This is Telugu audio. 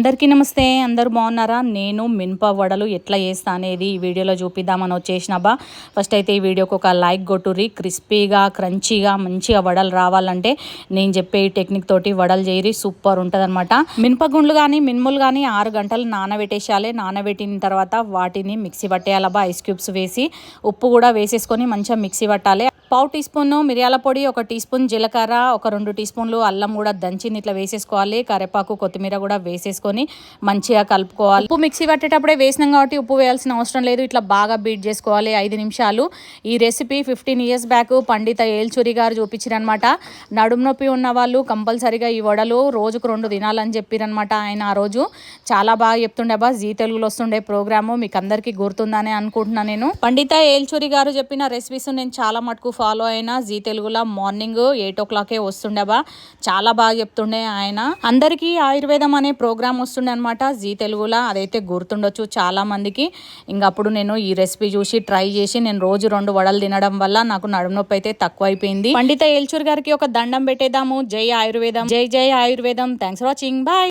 అందరికీ నమస్తే అందరు బాగున్నారా? నేను మినప వడలు ఎట్లా చేస్తా అనేది ఈ వీడియోలో చూపిద్దామని వచ్చేసినబ్బా ఫస్ట్ అయితే ఈ వీడియోకి ఒక లైక్ కొట్టుర్రి క్రిస్పీగా క్రంచీగా మంచిగా వడలు రావాలంటే నేను చెప్పే ఈ టెక్నిక్ తోటి వడలు చేయరి సూపర్ ఉంటుంది అనమాట మినపగుండ్లు కానీ మినుములు కానీ ఆరు గంటలు నానబెట్టేసేయాలి. నానబెట్టిన తర్వాత వాటిని మిక్సీ పట్టేయాలబా ఐస్ క్యూబ్స్ వేసి ఉప్పు కూడా వేసేసుకొని మంచిగా మిక్సీ పట్టాలి. పావు టీ స్పూన్ మిరియాల పొడి ఒక టీ స్పూన్ జీలకర్ర ఒక రెండు టీ స్పూన్లు అల్లం కూడా దంచింది ఇట్లా వేసేసుకోవాలి. కరివేపాకు కొత్తిమీర కూడా వేసేసుకొని మంచిగా కలుపుకోవాలి. ఉప్పు మిక్సీ పట్టేటప్పుడే వేసినాం కాబట్టి ఉప్పు వేయాల్సిన అవసరం లేదు. ఇట్లా బాగా బీట్ చేసుకోవాలి. ఐదు నిమిషాలు. ఈ రెసిపీ ఫిఫ్టీన్ ఇయర్స్ బ్యాక్ పండిత ఏల్చురి గారు చూపించారనమాట నడుము నొప్పి ఉన్న వాళ్ళు కంపల్సరీగా ఈ వడలు రోజుకు రెండు తినాలని చెప్పారనమాట ఆయన ఆ రోజు. చాలా బాగా చెప్తుండే బా జీ తెలుగులో వస్తుండే ప్రోగ్రాము. మీకు అందరికీ గుర్తుందని అనుకుంటున్నాను నేను. పండిత ఏల్చూరి గారు చెప్పిన రెసిపీస్ నేను చాలా మటుకు ఫాలో అయినా జీ తెలుగులో మార్నింగ్ ఎయిట్ ఓ క్లాకే వస్తుండే బా. చాలా బాగా చెప్తుండే ఆయన. అందరికీ ఆయుర్వేదం అనే ప్రోగ్రామ్ వస్తుండే అనమాట జీ తెలుగులో అదైతే గుర్తుండొచ్చు చాలా మందికి. ఇంక అప్పుడు నేను ఈ రెసిపీ చూసి ట్రై చేసి నేను రోజు రెండు వడలు తినడం వల్ల నాకు నడుము నొప్పి అయితే తక్కువ అయిపోయింది పండిత ఏల్చూర్ గారికి ఒక దండం పెట్టేద్దాము. జై ఆయుర్వేదం. జై జై ఆయుర్వేదం. Thanks for watching bye